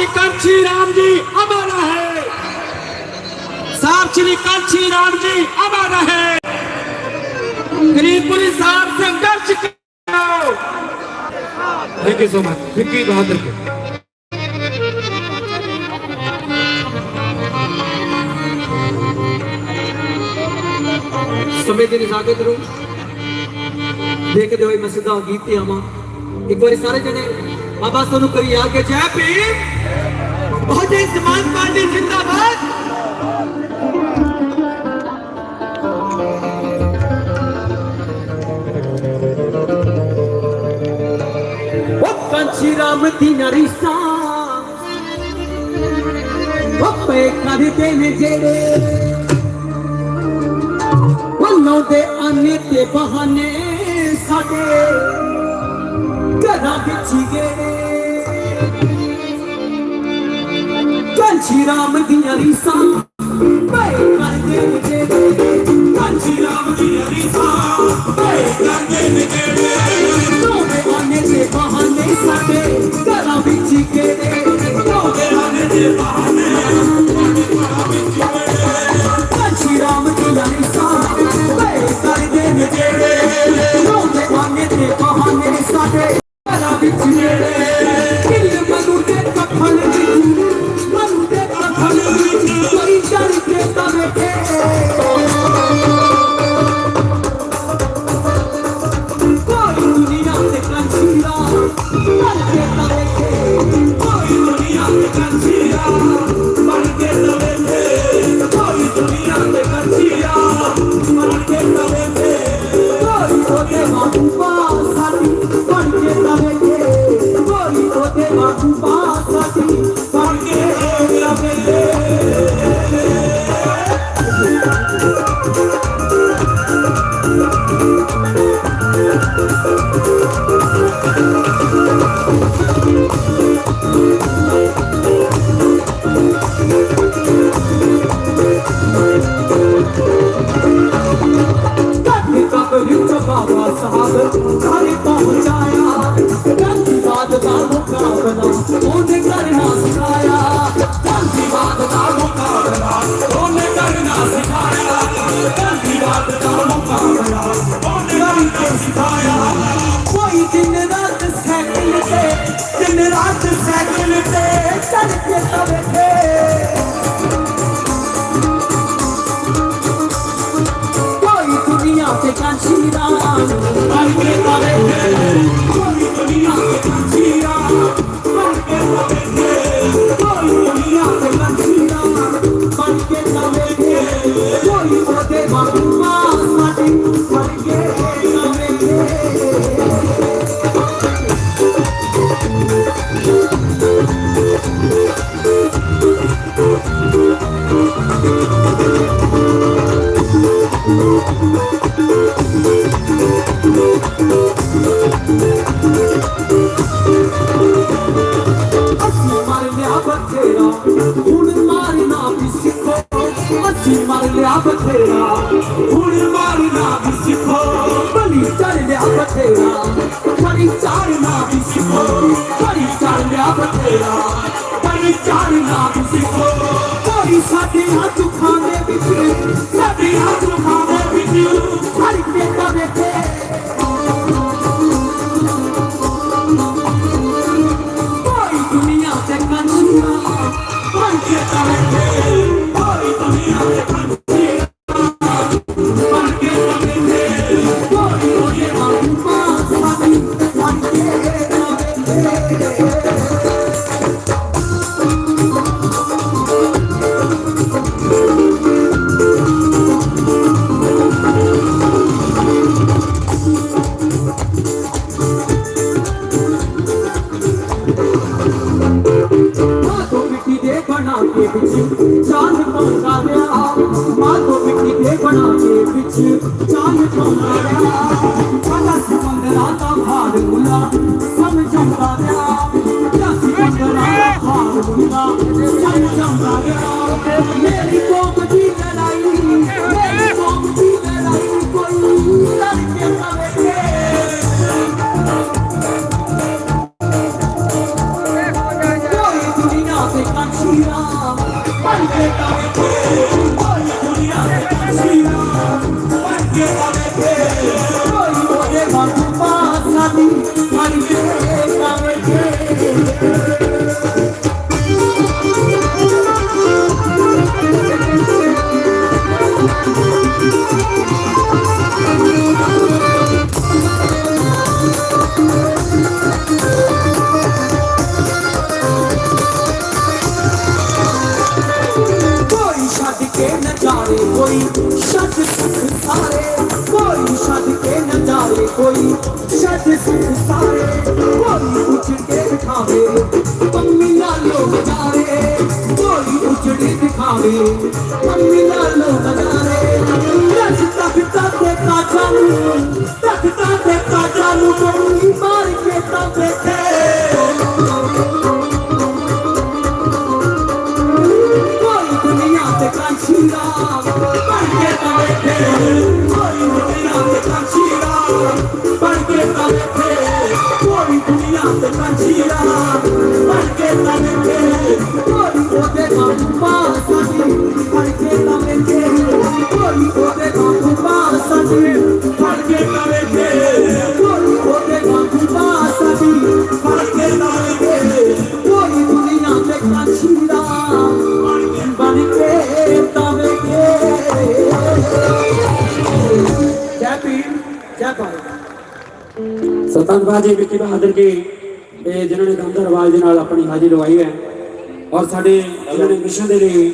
श्री कांची राम जी अमर है साहब श्री कांची राम जी अमर है गरीबपुरी साहब संघर्ष करो thank you so much Vicky Bahadur के ਸਮੇਂ ਦੇ ਨਿਸ਼ਾਨੇ ਕਰੋ ਦੇਖਦੇ ਹੋਏ ਮੈਂ ਸਿੱਧਾ ਗੀਤ ਤੇ ਆਵਾਂ ਇੱਕ ਵਾਰੀ ਸਾਰੇ ਜਣੇ ਬਾਬਾ ਸਾਨੂੰ ਕਰੀ ਆ ਕੇ ਜੈ ਭੀਮ ਬਹੁਜਨ ਸਮਾਜ ਪਾਰਟੀ ਜਿੰਦਾਬਾਦ। ਉਹ ਰਾਮ ਦੀ ਨਰੀਸਾ ਉਹ ਕਰਦੇ ਨੇ ਜਿਹੜੇ। ਵੱਲੋਂ ਦੇ ਆਨੇ ਤੇ ਬਹਾਨੇ ਸਾਡੇ। ਘਰਾਂ ਵਿੱਚ ਗਏ। ਕੰਚੀ ਰਾਮ ਦੀਆਂ ਰੀਸਾਂ। ਮੈਂ ਕਰਦੇ ਨੇ ਜਿਹੜੇ ਕੰਚੀ ਰਾਮ ਦੀਆਂ ਰੀਸਾਂ। ਮੈਂ ਕਰਦੇ ਨੇ ਜਿਹੜੇ ਦੋਵੇਂ ਆਨੇ ਤੇ ਬਹਾਨੇ ਸਾਡੇ ਘਰਾਂ ਵਿੱਚ ਗਏ ਦੋਵੇਂ ਆਨੇ ਤੇ ਬਹਾਨੇ ਕੰਚੀ ਰਾਮ ਦੀਆਂ ਰੀਸਾਂ। ਮੈਂ ਕਰਦੇ ਨੇ ਜਿਹੜੇ Porque sabe que hoy no te va a I'm going to make it. ਬਣ ਕੇ ਕੇ ਵਿੱਚ ਚਾਂਦ ਪਾਉਂਦਾ ਦਿਖਾਵੇ ਪੰਮੀ ਲਾਲੋ ਬਜਾਰੇ ਰੱਜ ਤੱਕ ਤੱਕ ਕਾਜਾਂ ਨੂੰ ਦਰਵਾਜ਼ੇ ਵਿਖੇ ਬਹਾਦਰ ਕੇ, ਇਹ ਜਿਨ੍ਹਾਂ ਨੇ ਦਮਦਾਰ ਆਵਾਜ਼ ਦੇ ਨਾਲ ਆਪਣੀ ਹਾਜ਼ਰੀ ਲਵਾਈ ਹੈ ਔਰ ਸਾਡੇ ਜਿਨ੍ਹਾਂ ਨੇ ਮਿਸ਼ਨ ਦੇ ਲਈ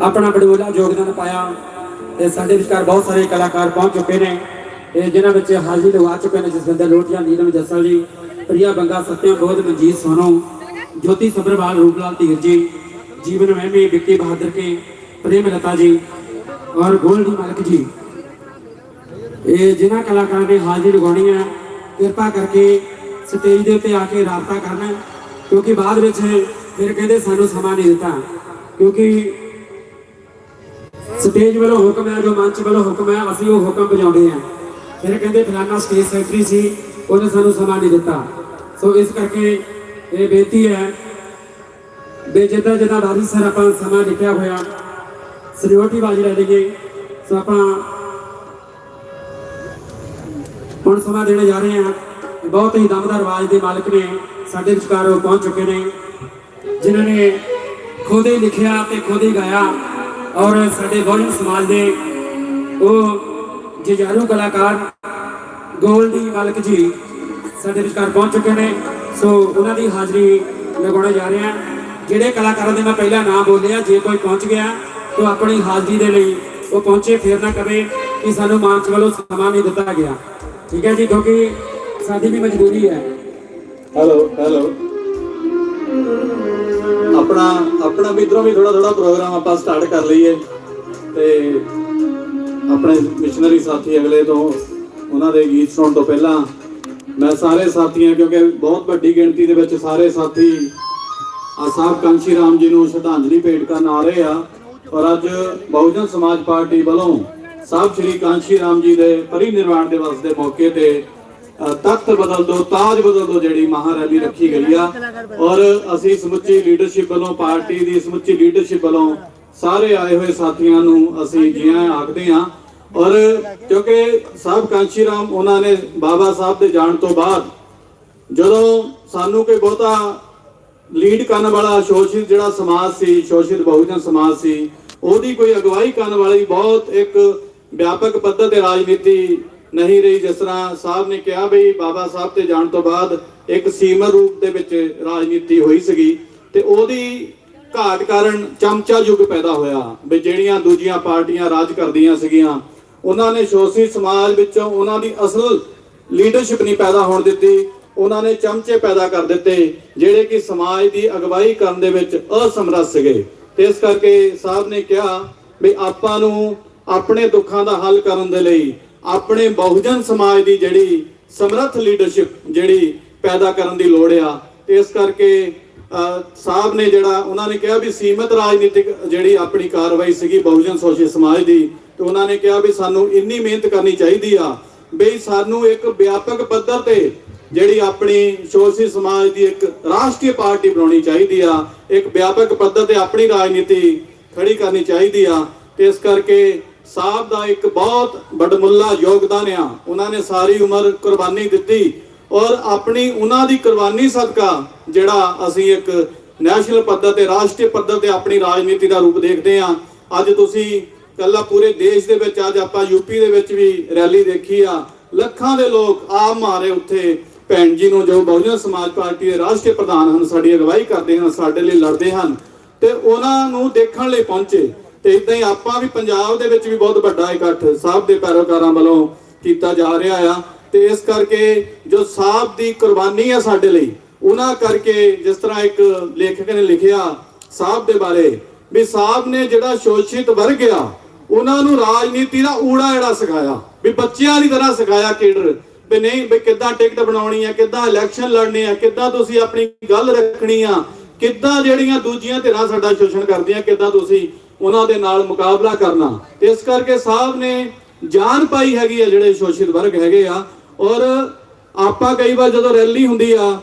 ਆਪਣਾ ਬੜੋਲਾ ਯੋਗਦਾਨ ਪਾਇਆ ਤੇ ਸਾਡੇ ਵਿਚਕਾਰ ਬਹੁਤ ਸਾਰੇ ਕਲਾਕਾਰ ਪਹੁੰਚ ਚੁੱਕੇ ਨੇ, ਇਹ ਜਿਨ੍ਹਾਂ ਵਿੱਚ ਹਾਜ਼ਰੀ ਲਵਾ ਚੁੱਕੇ ਨੇ ਜਸਵਿੰਦਰ ਲੋਟੀਆਂ, ਨੀਲਮ ਜੱਸਲ ਜੀ, ਪ੍ਰਿਆ ਬੰਗਾ, ਸਤਿਆ ਬੋਧ, ਮਨਜੀਤ ਸੋਨੋ, ਜੋਤੀ ਸਬਰਵਾਲ ਰੂਪਲਾਲ ਧੀਰ ਜੀ, ਜੀਵਨ ਮਹਿਮੀ, ਵਿੱਕੀ ਬਹਾਦਰ ਕੇ, ਪ੍ਰੇਮ ਲਤਾ ਜੀ ਔਰ ਗੋਲਡੀ ਮਲਕ ਜੀ। ਇਹ ਜਿਨ੍ਹਾਂ ਕਲਾਕਾਰਾਂ ਨੇ ਹਾਜ਼ਰੀ ਲਗਾਉਣੀ ਹੈ, ਕਿਰਪਾ ਕਰਕੇ ਸਟੇਜ ਦੇ ਉੱਤੇ ਆ ਕੇ ਰਾਬਤਾ ਕਰਨਾ ਕਿਉਂਕਿ ਬਾਅਦ ਵਿੱਚ ਫਿਰ ਕਹਿੰਦੇ ਸਾਨੂੰ ਸਮਾਂ ਨਹੀਂ ਦਿੱਤਾ। ਕਿਉਂਕਿ ਸਟੇਜ ਵੱਲੋਂ ਹੁਕਮ ਹੈ, ਜੋ ਮੰਚ ਵੱਲੋਂ ਹੁਕਮ ਹੈ, ਅਸੀਂ ਉਹ ਹੁਕਮ ਵਜਾਉਂਦੇ ਹਾਂ। ਫਿਰ ਕਹਿੰਦੇ ਫਲਾਨਾ ਸਟੇਜ ਸੈਕਟਰੀ ਸੀ, ਉਹਨੇ ਸਾਨੂੰ ਸਮਾਂ ਨਹੀਂ ਦਿੱਤਾ। ਸੋ ਇਸ ਕਰਕੇ ਇਹ ਬੇਨਤੀ ਹੈ ਵੀ ਜਿੱਦਾਂ ਜਿੱਦਾਂ ਵਾਰੀ ਸਰ ਆਪਾਂ ਸਮਾਂ ਲਿਖਿਆ ਹੋਇਆ ਸਰਿਓਟੀ ਬਾਜੀ ਲੈ ਲਈਏ ਸੋ ਆਪਾਂ ਹੁਣ ਸਮਾਂ ਦੇਣ ਜਾ ਰਹੇ ਹਾਂ। ਬਹੁਤ ਹੀ ਦਮਦਾਰ ਆਵਾਜ਼ ਦੇ ਮਾਲਕ ਨੇ ਸਾਡੇ ਵਿਚਕਾਰ ਉਹ ਪਹੁੰਚ ਚੁੱਕੇ ਨੇ। ਜਿਨ੍ਹਾਂ ਨੇ ਖੁਦ ਹੀ ਲਿਖਿਆ ਤੇ ਖੁਦ ਹੀ ਗਾਇਆ ਔਰ ਸਾਡੇ ਗੋਲਡ ਸਮਾਜ ਦੇ ਉਹ ਜਜਾਰੂ ਕਲਾਕਾਰ ਗੋਲਡੀ ਮਾਲਕ ਜੀ ਸਾਡੇ ਵਿਚਕਾਰ ਪਹੁੰਚ ਚੁੱਕੇ ਨੇ। ਸੋ ਉਹਨਾਂ ਦੀ ਹਾਜ਼ਰੀ ਲਗਾਉਣਾ ਜਾ ਰਿਹਾ ਜਿਹੜੇ ਕਲਾਕਾਰਾਂ ਦੇ ਮੈਂ ਪਹਿਲਾਂ ਨਾਮ ਬੋਲਿਆ, ਜੇ ਕੋਈ ਪਹੁੰਚ ਗਿਆ ਤਾਂ ਆਪਣੀ ਹਾਜ਼ਰੀ ਦੇ ਲਈ ਉਹ ਪਹੁੰਚੇ, ਫੇਰ ਨਾ ਕਰੇ ਕਿ ਸਾਨੂੰ ਮਾਂਚ ਵੱਲੋਂ ਸਮਾਂ ਨਹੀਂ ਦਿੱਤਾ ਗਿਆ। ਠੀਕ ਹੈ ਜੀ, ਕਿਉਂਕਿ ਸਾਡੀ ਵੀ ਮਜਬੂਰੀ ਹੈ। ਹੈਲੋ ਹੈਲੋ ਆਪਣਾ ਆਪਣਾ ਵੀ ਵੀ ਥੋੜਾ ਥੋੜਾ ਪ੍ਰੋਗਰਾਮ ਆਪਾਂ ਸਟਾਰਟ ਕਰ ਲਈਏ। ਤੇ ਆਪਣੇ ਮਿਸ਼ਨਰੀ ਸਾਥੀ ਅਗਲੇ ਤੋਂ ਉਹਨਾਂ ਦੇ ਗੀਤ ਸੁਣਨ ਤੋਂ ਪਹਿਲਾਂ ਮੈਂ ਸਾਰੇ ਸਾਥੀਆਂ, ਕਿਉਂਕਿ ਬਹੁਤ ਵੱਡੀ ਗਿਣਤੀ ਦੇ ਵਿੱਚ ਸਾਰੇ ਸਾਥੀ ਆ ਸਾਹਿਬ ਕਾਂਸ਼ੀ ਰਾਮ ਜੀ ਨੂੰ ਸ਼ਰਧਾਂਜਲੀ ਭੇਟ ਕਰਨ ਆ ਰਹੇ ਆ। ਔਰ ਅੱਜ ਬਹੁਜਨ ਸਮਾਜ ਪਾਰਟੀ ਵੱਲੋਂ ਸਾਹਿਬ ਸ਼੍ਰੀ ਕਾਂਸ਼ੀ ਰਾਮ ਜੀ ਦੇ ਪਰਿਨਿਰਵਾਣ ਦਿਵਸ ਦੇ ਮੌਕੇ ਤੇ ਅ, ਤਖਤ ਬਦਲ ਦੋ ਤਾਜ ਬਦਲ ਦੋ ਜਿਹੜੀ ਮਹਾ ਰੱਖੀ ਗਈ ਆ। ਔਰ ਅਸੀਂ ਸਮੁੱਚੀ ਲੀਡਰਸ਼ਿਪ ਵੱਲੋਂ ਪਾਰਟੀ ਦੀ ਸਮੁੱਚੀ ਲੀਡਰਸ਼ਿਪ ਵੱਲੋਂ ਸਾਰੇ ਆਏ ਹੋਏ ਸਾਥੀਆਂ ਨੂੰ ਅਸੀਂ ਜੀ ਆਖਦੇ ਹਾਂ। ਔਰ ਕਿਉਂਕਿ ਸਾਹਿਬ ਕਾਂਸ਼ੀ ਰਾਮ ਉਹਨਾਂ ਨੇ ਬਾਬਾ ਸਾਹਿਬ ਦੇ ਜਾਣ ਤੋਂ ਬਾਅਦ ਜਦੋਂ ਸਾਨੂੰ ਕੋਈ ਬਹੁਤਾ ਲੀਡ ਕਰਨ ਵਾਲਾ ਸ਼ੋਸ਼ਿਤ ਜਿਹੜਾ ਸਮਾਜ ਸੀ ਸ਼ੋਸ਼ਿਤ ਬਹੁਜਨ ਸਮਾਜ ਸੀ ਉਹਦੀ ਕੋਈ ਅਗਵਾਈ ਕਰਨ ਵਾਲੀ ਬਹੁਤ ਇੱਕ ਵਿਆਪਕ ਪੱਧਰ ਤੇ ਰਾਜਨੀਤੀ ਨਹੀਂ ਰਹੀ, ਜਿਸ ਤਰ੍ਹਾਂ ਸਾਹਿਬ ਨੇ ਕਿਹਾ ਵੀ ਬਾਬਾ ਸਾਹਿਬ ਤੇ ਜਾਣ ਤੋਂ ਬਾਅਦ ਇੱਕ ਸੀਮਾ ਰੂਪ ਦੇ ਵਿੱਚ ਰਾਜਨੀਤੀ ਹੋਈ ਸੀਗੀ ਤੇ ਉਹਦੀ ਘਾਟ ਕਾਰਨ ਚਮਚਾ ਯੁੱਗ ਪੈਦਾ ਹੋਇਆ ਵੀ ਜਿਹੜੀਆਂ ਦੂਜੀਆਂ ਪਾਰਟੀਆਂ ਰਾਜ ਕਰਦੀਆਂ ਸੀਗੀਆਂ, ਉਹਨਾਂ ਨੇ ਸ਼ੋਸ਼ਿਤ ਸਮਾਜ ਵਿੱਚੋਂ ਉਹਨਾਂ ਦੀ ਅਸਲ ਲੀਡਰਸ਼ਿਪ ਨਹੀਂ ਪੈਦਾ ਹੋਣ ਦਿੱਤੀ, ਉਹਨਾਂ ਨੇ ਚਮਚੇ ਪੈਦਾ ਕਰ ਦਿੱਤੇ, ਜਿਹੜੇ ਕਿ ਸਮਾਜ ਦੀ ਅਗਵਾਈ ਕਰਨ ਦੇ ਵਿੱਚ ਅਸਮਰੱਥ ਸੀਗੇ। ਤੇ ਇਸ ਕਰਕੇ ਸਾਹਿਬ ਨੇ ਕਿਹਾ ਵੀ ਆਪਾਂ ਨੂੰ ਆਪਣੇ ਦੁੱਖਾਂ ਦਾ ਹੱਲ ਕਰਨ ਦੇ ਲਈ ਆਪਣੇ ਬਹੁਜਨ ਸਮਾਜ ਦੀ ਜਿਹੜੀ ਸਮਰੱਥ ਲੀਡਰਸ਼ਿਪ ਜਿਹੜੀ ਪੈਦਾ ਕਰਨ ਦੀ ਲੋੜ ਆ। ਇਸ ਕਰਕੇ ਸਾਹਿਬ ਨੇ ਜਿਹੜਾ, ਉਹਨਾਂ ਨੇ ਕਿਹਾ ਵੀ ਸੀਮਤ ਰਾਜਨੀਤਿਕ ਜਿਹੜੀ ਆਪਣੀ ਕਾਰਵਾਈ ਸੀਗੀ ਬਹੁਜਨ ਸੋਸ਼ਲ ਸਮਾਜ ਦੀ, ਤੇ ਉਹਨਾਂ ਨੇ ਕਿਹਾ ਵੀ ਸਾਨੂੰ ਇੰਨੀ ਮਿਹਨਤ ਕਰਨੀ ਚਾਹੀਦੀ ਆ ਬਈ ਸਾਨੂੰ ਇੱਕ ਵਿਆਪਕ ਪੱਧਰ ਤੇ ਜਿਹੜੀ ਆਪਣੀ ਸੋਸ਼ਲ ਸਮਾਜ ਦੀ ਇੱਕ ਰਾਸ਼ਟਰੀ ਪਾਰਟੀ ਬਣਾਉਣੀ ਚਾਹੀਦੀ ਆ, ਇੱਕ ਵਿਆਪਕ ਪੱਧਰ ਤੇ ਆਪਣੀ ਰਾਜਨੀਤੀ ਖੜੀ ਕਰਨੀ ਚਾਹੀਦੀ ਆ। ਤੇ ਇਸ ਕਰਕੇ ਸਾਹਿਬ ਦਾ ਇੱਕ ਬਹੁਤ ਬੜਮੁੱਲਾ ਯੋਗਦਾਨ ਆ। ਉਹਨਾਂ ਨੇ ਸਾਰੀ ਉਮਰ ਕੁਰਬਾਨੀ ਦਿੱਤੀ ਔਰ ਆਪਣੀ ਉਹਨਾਂ ਦੀ ਕੁਰਬਾਨੀ ਸਦਕਾ ਜਿਹੜਾ ਅਸੀਂ ਇੱਕ ਨੈਸ਼ਨਲ ਪੱਧਰ ਤੇ, ਰਾਸ਼ਟਰੀ ਪੱਧਰ ਤੇ ਆਪਣੀ ਰਾਜਨੀਤੀ ਦਾ ਰੂਪ ਦੇਖਦੇ ਆ ਅੱਜ ਤੁਸੀਂ ਕੱਲਾ ਪੂਰੇ ਦੇਸ਼ ਦੇ ਵਿੱਚ, ਅੱਜ ਆਪਾਂ ਯੂਪੀ ਦੇ ਵਿੱਚ ਵੀ ਰੈਲੀ ਦੇਖੀ ਆ। ਲੱਖਾਂ ਦੇ ਲੋਕ ਆਪ ਮਾਰੇ ਉੱਥੇ। ਭੈਣ ਜੀ ਨੂੰ ਜੋ ਬਹੁਜਨ ਸਮਾਜ ਪਾਰਟੀ ਦੇ ਰਾਸ਼ਟਰੀ ਪ੍ਰਧਾਨ ਹਨ, ਸਾਡੀ ਅਗਵਾਈ ਕਰਦੇ ਹਨ, ਸਾਡੇ ਲਈ ਲੜਦੇ ਹਨ ਤੇ ਉਹਨਾਂ ਨੂੰ ਦੇਖਣ ਲਈ ਪਹੁੰਚੇ। ਤੇ ਇਦਾਂ ਹੀ ਆਪਾਂ ਵੀ ਪੰਜਾਬ ਦੇ ਵਿੱਚ ਵੀ ਬਹੁਤ ਵੱਡਾ ਇਕੱਠ ਸਾਹਿਬ ਦੇ ਪੈਰੋਕਾਰਾਂ ਵੱਲੋਂ ਕੀਤਾ ਜਾ ਰਿਹਾ ਆ ਤੇ ਇਸ ਕਰਕੇ ਜੋ ਸਾਹਿਬ ਦੀ ਕੁਰਬਾਨੀ ਆ ਸਾਡੇ ਲਈ, ਉਹਨਾਂ ਕਰਕੇ ਜਿਸ ਤਰ੍ਹਾਂ ਇੱਕ ਲੇਖਕ ਨੇ ਲਿਖਿਆ ਸਾਹਿਬ ਦੇ ਬਾਰੇ ਵੀ ਸਾਹਿਬ ਨੇ ਜਿਹੜਾ ਸ਼ੋਸ਼ਿਤ ਵਰਗ ਆ, ਉਹਨਾਂ ਨੂੰ ਰਾਜਨੀਤੀ ਦਾ ਊੜਾ ਜਿਹੜਾ ਸਿਖਾਇਆ, ਵੀ ਬੱਚਿਆਂ ਦੀ ਤਰ੍ਹਾਂ ਸਿਖਾਇਆ ਕੇਡਰ, ਵੀ ਨਹੀਂ, ਵੀ ਕਿੱਦਾਂ ਟਿਕਟ ਬਣਾਉਣੀ ਆ, ਕਿੱਦਾਂ ਇਲੈਕਸ਼ਨ ਲੜਨੇ ਆ, ਕਿੱਦਾਂ ਤੁਸੀਂ ਆਪਣੀ ਗੱਲ ਰੱਖਣੀ ਆ, ਕਿੱਦਾਂ ਜਿਹੜੀਆਂ ਦੂਜੀਆਂ ਧਿਰਾਂ ਸਾਡਾ ਸ਼ੋਸ਼ਣ ਕਰਦੀਆਂ, ਕਿੱਦਾਂ ਤੁਸੀਂ ਉਹਨਾਂ ਦੇ ਨਾਲ ਮੁਕਾਬਲਾ ਕਰਨਾ। ਇਸ ਕਰਕੇ ਸਾਹਿਬ ਨੇ ਜਾਨ ਪਾਈ ਹੈਗੀ ਆ ਜਿਹੜੇ ਸ਼ੋਸ਼ਿਤ ਵਰਗ ਹੈਗੇ ਆ। ਔਰ ਆਪਾਂ ਕਈ ਵਾਰ ਜਦੋਂ ਰੈਲੀ ਹੁੰਦੀ ਆ,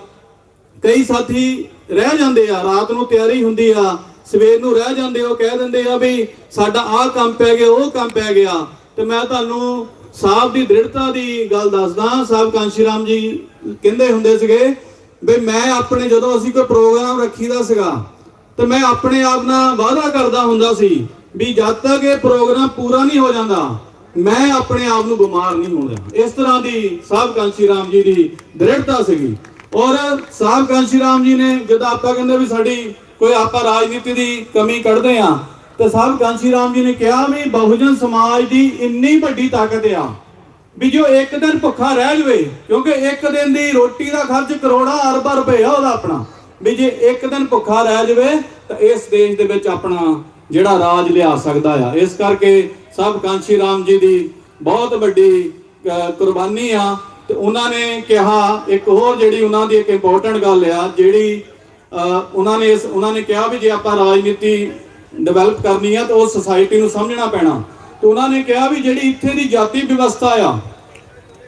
ਕਈ ਸਾਥੀ ਰਹਿ ਜਾਂਦੇ ਆ, ਰਾਤ ਨੂੰ ਤਿਆਰੀ ਹੁੰਦੀ ਆ, ਸਵੇਰ ਨੂੰ ਰਹਿ ਜਾਂਦੇ ਉਹ ਕਹਿ ਦਿੰਦੇ ਆ ਵੀ ਸਾਡਾ ਆਹ ਕੰਮ ਪੈ ਗਿਆ, ਉਹ ਕੰਮ ਪੈ ਗਿਆ। ਤੇ ਮੈਂ ਤੁਹਾਨੂੰ ਸਾਹਿਬ ਦੀ ਦ੍ਰਿੜਤਾ ਦੀ ਗੱਲ ਦੱਸਦਾ, ਸਾਹਿਬ ਕਾਂਸ਼ੀ ਰਾਮ ਜੀ ਕਹਿੰਦੇ ਹੁੰਦੇ ਸੀਗੇ ਵੀ ਮੈਂ ਆਪਣੇ ਜਦੋਂ ਅਸੀਂ ਕੋਈ ਪ੍ਰੋਗਰਾਮ ਰੱਖੀਦਾ ਸੀਗਾ ਤੇ ਮੈਂ ਆਪਣੇ ਆਪ ਨਾਲ ਵਾਅਦਾ ਕਰਦਾ ਹੁੰਦਾ ਸੀ ਵੀ ਜਦ ਤੱਕ ਇਹ ਪ੍ਰੋਗਰਾਮ ਪੂਰਾ ਨਹੀਂ ਹੋ ਜਾਂਦਾ, ਮੈਂ ਆਪਣੇ ਆਪ ਨੂੰ ਬਿਮਾਰ ਨਹੀਂ ਹੋਣ ਦੇਣਾ ਇਸ ਤਰ੍ਹਾਂ ਦੀ ਸਾਹਿਬ ਕਾਂਸ਼ੀ ਰਾਮ ਜੀ ਦੀ ਦ੍ਰਿੜਤਾ ਸੀਗੀ। ਔਰ ਸਾਹਿਬ ਕਾਂਸ਼ੀ ਰਾਮ ਜੀ ਨੇ ਜਦੋਂ ਆਪਾਂ ਕਹਿੰਦੇ ਵੀ ਸਾਡੀ ਕੋਈ ਆਪਾਂ ਰਾਜਨੀਤੀ ਦੀ ਕਮੀ ਕੱਢਦੇ ਆ ਤੇ ਸਾਹਿਬ ਕਾਂਸ਼ੀ ਰਾਮ ਜੀ ਨੇ ਕਿਹਾ ਵੀ ਬਹੁਜਨ ਸਮਾਜ ਦੀ ਇੰਨੀ ਵੱਡੀ ਤਾਕਤ ਆ ਵੀ ਜੋ ਇੱਕ ਦਿਨ ਭੁੱਖਾ ਰਹਿ ਜਵੇ, ਕਿਉਂਕਿ ਇੱਕ ਦਿਨ ਦੀ ਰੋਟੀ ਦਾ ਖਰਚ ਕਰੋੜਾਂ ਅਰਬਾਂ ਰੁਪਏ ਆ ਉਹਦਾ ਆਪਣਾ। ਵੀ ਜੇ ਇੱਕ ਦਿਨ ਭੁੱਖਾ ਰਹਿ ਜਾਵੇ, ਤਾਂ ਇਸ ਦੇਸ਼ ਦੇ ਵਿੱਚ ਆਪਣਾ ਜਿਹੜਾ ਰਾਜ ਲਿਆ ਸਕਦਾ ਆ। ਇਸ ਕਰਕੇ ਸਭ ਕਾਂਸ਼ੀ ਰਾਮ ਜੀ ਦੀ ਬਹੁਤ ਵੱਡੀ ਕੁਰਬਾਨੀ ਆ। ਤੇ ਉਹਨਾਂ ਨੇ ਕਿਹਾ, ਇੱਕ ਹੋਰ ਜਿਹੜੀ ਉਹਨਾਂ ਦੀ ਇੱਕ ਇੰਪੋਰਟੈਂਟ ਗੱਲ ਆ, ਜਿਹੜੀ ਉਹਨਾਂ ਨੇ ਇਸ, ਉਹਨਾਂ ਨੇ ਕਿਹਾ ਵੀ ਜੇ ਆਪਾਂ ਰਾਜਨੀਤੀ ਡਿਵੈਲਪ ਕਰਨੀ ਆ, ਤਾਂ ਉਹ ਸੋਸਾਇਟੀ ਨੂੰ ਸਮਝਣਾ ਪੈਣਾ। ਤੇ ਉਹਨਾਂ ਨੇ ਕਿਹਾ ਵੀ ਜਿਹੜੀ ਇੱਥੇ ਦੀ ਜਾਤੀ ਵਿਵਸਥਾ ਆ,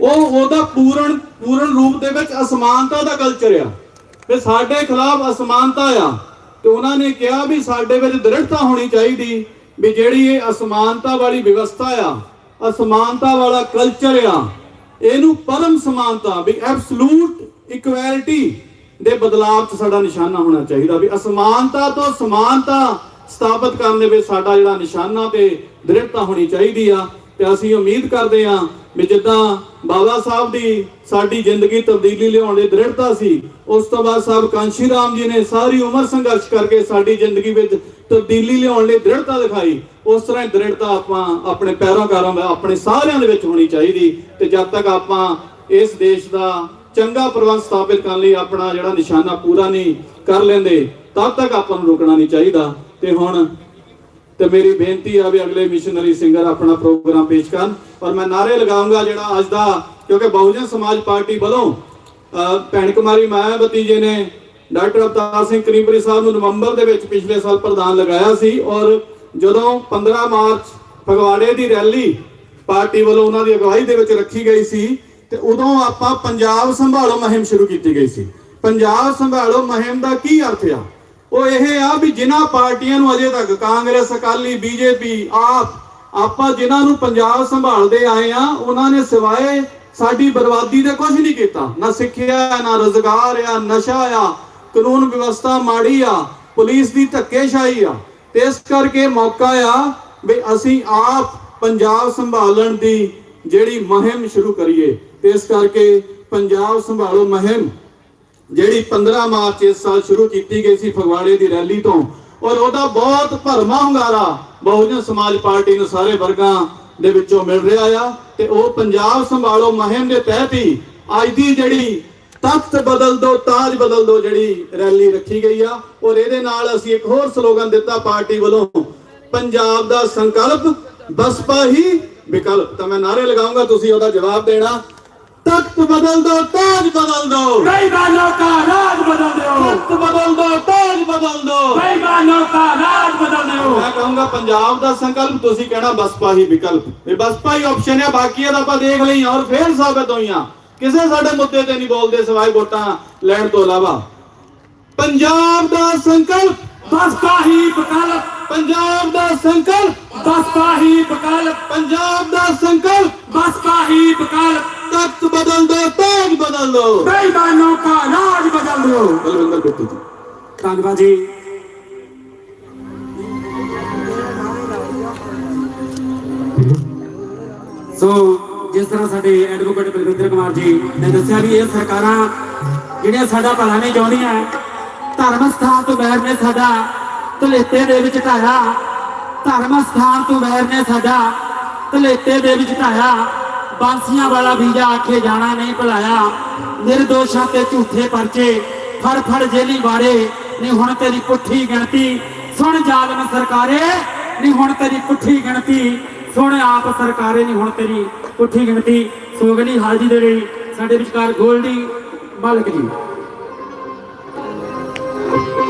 ਉਹ ਉਹਦਾ ਪੂਰਨ ਪੂਰਨ ਰੂਪ ਦੇ ਵਿੱਚ ਅਸਮਾਨਤਾ ਦਾ ਕਲਚਰ ਆ। ਤੇ ਸਾਡੇ ਖਿਲਾਫ ਅਸਮਾਨਤਾ ਆ। ਤੇ ਉਹਨਾਂ ਨੇ ਕਿਹਾ ਵੀ ਸਾਡੇ ਵਿੱਚ ਦ੍ਰਿੜਤਾ ਹੋਣੀ ਚਾਹੀਦੀ ਵੀ ਜਿਹੜੀ ਇਹ ਅਸਮਾਨਤਾ ਵਾਲੀ ਵਿਵਸਥਾ ਆ, ਅਸਮਾਨਤਾ ਵਾਲਾ ਕਲਚਰ ਆ, ਇਹਨੂੰ ਪਰਮ ਸਮਾਨਤਾ ਵੀ ਐਬਸਲੂਟ ਇਕੁਐਲਿਟੀ ਦੇ ਬਦਲਾਵ 'ਚ ਸਾਡਾ ਨਿਸ਼ਾਨਾ ਹੋਣਾ ਚਾਹੀਦਾ ਵੀ ਅਸਮਾਨਤਾ ਤੋਂ ਸਮਾਨਤਾ ਸਥਾਪਿਤ ਕਰਨ ਦੇ ਵਿੱਚ ਸਾਡਾ ਜਿਹੜਾ ਨਿਸ਼ਾਨਾ ਤੇ ਦ੍ਰਿੜਤਾ ਹੋਣੀ ਚਾਹੀਦੀ ਆ। ਤੇ ਅਸੀਂ ਉਮੀਦ ਕਰਦੇ ਆ ਵੀ ਜਿੱਦਾਂ ਬਾਬਾ ਸਾਹਿਬ ਦੀ ਸਾਡੀ ਜ਼ਿੰਦਗੀ ਤਬਦੀਲੀ ਲਿਆਉਣ ਦੀ ਦ੍ਰਿੜਤਾ ਸੀ, ਉਸ ਤੋਂ ਬਾਅਦ ਸਾਹਿਬ ਕਾਂਸ਼ੀ ਰਾਮ ਜੀ ਨੇ ਸਾਰੀ ਉਮਰ ਸੰਘਰਸ਼ ਕਰਕੇ ਸਾਡੀ ਜ਼ਿੰਦਗੀ ਵਿੱਚ ਤਬਦੀਲੀ ਲਿਆਉਣ ਲਈ ਦ੍ਰਿੜਤਾ ਦਿਖਾਈ। ਉਸ ਤਰ੍ਹਾਂ ਹੀ ਦ੍ਰਿੜਤਾ ਆਪਾਂ ਆਪਣੇ ਪੈਰੋਕਾਰਾਂ ਦਾ ਆਪਣੇ ਸਾਰਿਆਂ ਦੇ ਵਿੱਚ ਹੋਣੀ ਚਾਹੀਦੀ ਤੇ ਜਦ ਤੱਕ ਆਪਾਂ ਇਸ ਦੇਸ਼ ਦਾ ਚੰਗਾ ਪ੍ਰਬੰਧ ਸਥਾਪਿਤ ਕਰਨ ਲਈ ਆਪਣਾ ਜਿਹੜਾ ਨਿਸ਼ਾਨਾ ਪੂਰਾ ਨਹੀਂ ਕਰ ਲੈਂਦੇ, ਤਦ ਤੱਕ ਆਪਾਂ ਨੂੰ ਰੁਕਣਾ ਨਹੀਂ ਚਾਹੀਦਾ। ਤੇ ਹੁਣ ਤੇ ਮੇਰੀ ਬੇਨਤੀ ਆ ਵੀ ਅਗਲੇ ਮਿਸ਼ਨਰੀ ਸਿੰਗਰ ਆਪਣਾ ਪ੍ਰੋਗਰਾਮ ਪੇਸ਼ ਕਰਨ। ਪਰ ਮੈਂ ਨਾਰੇ ਲਗਾਉਂਗਾ ਜਿਹੜਾ ਅੱਜ ਦਾ, ਕਿਉਂਕਿ ਬਹੁਜਨ ਸਮਾਜ ਪਾਰਟੀ ਵੱਲੋਂ ਭੈਣ ਕੁਮਾਰੀ ਮਾਇਆਵਤੀ ਜੀ ਨੇ ਡਾਕਟਰ ਅਵਤਾਰ ਸਿੰਘ ਕਰੀਮਪੁਰੀ ਸਾਹਿਬ ਨੂੰ ਨਵੰਬਰ ਦੇ ਵਿੱਚ ਪਿਛਲੇ ਸਾਲ ਪ੍ਰਧਾਨ ਲਗਾਇਆ ਸੀ ਔਰ ਜਦੋਂ 15 ਮਾਰਚ ਫਗਵਾੜੇ ਦੀ ਰੈਲੀ ਪਾਰਟੀ ਵੱਲੋਂ ਉਹਨਾਂ ਦੀ ਅਗਵਾਈ ਦੇ ਵਿੱਚ ਰੱਖੀ ਗਈ ਸੀ, ਤੇ ਉਦੋਂ ਆਪਾਂ ਪੰਜਾਬ ਸੰਭਾਲੋ ਮੁਹਿੰਮ ਸ਼ੁਰੂ ਕੀਤੀ ਗਈ ਸੀ। ਪੰਜਾਬ ਸੰਭਾਲੋ ਮੁਹਿੰਮ ਦਾ ਕੀ ਅਰਥ ਆ? ਉਹ ਇਹ ਆ ਵੀ ਜਿਨ੍ਹਾਂ ਪਾਰਟੀਆਂ ਨੂੰ ਅਜੇ ਤੱਕ ਕਾਂਗਰਸ, ਅਕਾਲੀ, ਬੀਜੇਪੀ, ਆਪ, ਆਪਾਂ ਜਿਨ੍ਹਾਂ ਨੂੰ ਪੰਜਾਬ ਸੰਭਾਲਦੇ ਆਏ ਆ, ਉਹਨਾਂ ਨੇ ਸਿਵਾਏ ਸਾਡੀ ਬਰਬਾਦੀ ਦੇ ਕੁਝ ਨਹੀਂ ਕੀਤਾ। ਨਾ ਸਿੱਖਿਆ, ਨਾ ਰੋਜ਼ਗਾਰ ਆ, ਨਸ਼ਾ ਆ, ਕਾਨੂੰਨ ਵਿਵਸਥਾ ਮਾੜੀ ਆ, ਪੁਲਿਸ ਦੀ ਧੱਕੇਸ਼ਾਹੀ ਆ। ਤੇ ਇਸ ਕਰਕੇ ਮੌਕਾ ਆ ਵੀ ਅਸੀਂ ਆਪ ਪੰਜਾਬ ਸੰਭਾਲਣ ਦੀ ਜਿਹੜੀ ਮੁਹਿੰਮ ਸ਼ੁਰੂ ਕਰੀਏ। ਤੇ ਇਸ ਕਰਕੇ ਪੰਜਾਬ ਸੰਭਾਲੋ ਮੁਹਿੰਮ। ਜਿਹੜੀ 15 ਮਾਰਚ ਇਸ ਸਾਲ ਸ਼ੁਰੂ ਕੀਤੀ ਗਈ ਸੀ ਫਗਵਾੜੇ ਦੀ ਰੈਲੀ ਤੋਂ, ਔਰ ਉਹਦਾ ਬਹੁਤ ਭਰਮਾ ਹੁੰਗਾਰਾ ਬਹੁਜਨ ਸਮਾਜ ਪਾਰਟੀ ਨੂੰ ਸਾਰੇ ਵਰਗਾਂ ਦੇ ਵਿੱਚੋਂ ਮਿਲ ਰਿਹਾ ਆ, ਤੇ ਉਹ ਪੰਜਾਬ ਸੰਭਾਲੋ ਮੁਹਿੰਮ ਦੇ ਤਹਿਤ ਹੀ ਅੱਜ ਦੀ ਜਿਹੜੀ ਤਖਤ ਬਦਲ ਦੋ, ਤਾਜ ਬਦਲ ਦੋ ਜਿਹੜੀ ਰੈਲੀ ਰੱਖੀ ਗਈ ਆ, ਔਰ ਇਹਦੇ ਨਾਲ ਅਸੀਂ ਇੱਕ ਹੋਰ ਸਲੋਗਨ ਦਿੱਤਾ ਪਾਰਟੀ ਵੱਲੋਂ, ਪੰਜਾਬ ਦਾ ਸੰਕਲਪ, ਬਸਪਾ ਹੀ ਵਿਕਲਪ। ਤਾਂ ਮੈਂ ਨਾਰੇ ਲਗਾਉਂਗਾ, ਤੁਸੀਂ ਉਹਦਾ ਜਵਾਬ ਦੇਣਾ। ਤਖਤ ਬਦਲ ਦੋ ਤਾਜ ਬਦਲ ਦੋ ਬੇਈਮਾਨੋਂ ਦਾ ਰਾਜ ਬਦਲ ਦਿਓ ਤਖਤ ਬਦਲ ਦੋ ਤਾਜ ਬਦਲ ਦੋ ਬੇਈਮਾਨੋਂ ਦਾ ਰਾਜ ਬਦਲ ਦਿਓ ਮੈਂ ਕਹੂੰਗਾ ਪੰਜਾਬ ਦਾ ਸੰਕਲਪ ਤੁਸੀਂ ਕਹਿਣਾ ਬਸਪਾ ਹੀ ਵਿਕਲਪ। ਇਹ ਬਸਪਾ ਹੀ ਆਪਸ਼ਨ ਹੈ ਬਾਕੀ ਇਹਦਾ ਆਪਾਂ ਦੇਖ ਲਈ ਔਰ ਫੇਰ ਸਾਬਤ ਹੋਈਆਂ। ਕਿਸੇ ਸਾਡੇ ਮੁੱਦੇ ਤੇ ਨਹੀਂ ਬੋਲਦੇ ਸਿਵਾਏ ਵੋਟਾਂ ਲੈਣ ਤੋਂ ਇਲਾਵਾ। ਪੰਜਾਬ ਦਾ ਸੰਕਲਪ। ਬਸਪਾ ਹੀ ਵਿਕਲਪ। ਪੰਜਾਬ ਦਾ ਸੰਕਲਪ। ਬਸਪਾ ਹੀ ਵਿਕਲਪ। ਪੰਜਾਬ ਦਾ ਸੰਕਲਪ। ਬਸਪਾ ਹੀ ਵਿਕਲਪ। ਤਖਤ ਬਦਲ ਦੋ ਤਾਜ ਬਦਲ ਦੋ। ਬੇਈਮਾਨੋਂ ਦਾ ਰਾਜ ਬਦਲ ਦੋ ਧੰਨਵਾਦ ਜੀ। ਸੋ ਜਿਸ ਤਰ੍ਹਾਂ ਸਾਡੇ ਐਡਵੋਕੇਟ ਬਲਵਿੰਦਰ ਕੁਮਾਰ ਜੀ ਨੇ ਦੱਸਿਆ ਵੀ ਇਹ ਸਰਕਾਰਾਂ ਜਿਹੜੀਆਂ ਸਾਡਾ ਭਲਾ ਨਹੀਂ ਚਾਹੁੰਦੀਆਂ ਧਰਮ ਸਥਾਨ ਤੋਂ ਬੈਰ ਨੇ ਸਾਡਾ ਧਲੇਤੇ ਦੇ ਵਿੱਚ ਢਾਇਆ ਧਰਮ ਸਥਾਨ ਤੋਂ ਬੈਰ ਨੇ ਸਾਡਾ ਧਲੇਤੇ ਦੇ ਵਿੱਚ ਢਾਇਆ ਪਾਂਸੀਆਂ ਵਾਲਾ ਵੀਜ਼ਾ ਆਖੇ ਜਾਣਾ ਨਹੀਂ ਭੁਲਾਇਆ। ਨਿਰਦੋਸ਼ਾਂ ਤੇ ਝੂਠੇ ਪਰਚੇ ਫੜ ਫੜ ਜੇਲੀ ਵਾਰੇ। ਨਹੀਂ ਹੁਣ ਤੇਰੀ ਪੁੱਠੀ ਗਿਣਤੀ, ਸੁਣ ਜ਼ਾਲਮ ਸਰਕਾਰੇ। ਨਹੀਂ ਹੁਣ ਤੇਰੀ ਪੁੱਠੀ ਗਿਣਤੀ, ਸੁਣ ਆਪ ਸਰਕਾਰੇ। ਨਹੀਂ ਹੁਣ ਤੇਰੀ ਪੁੱਠੀ ਗਿਣਤੀ, ਸੋਗਲੀ ਹਾਜੀ ਦੇ ਲਈ ਸਾਡੇ ਵਿਚਕਾਰ ਗੋਲਡੀ ਮਾਲਕ ਜੀ।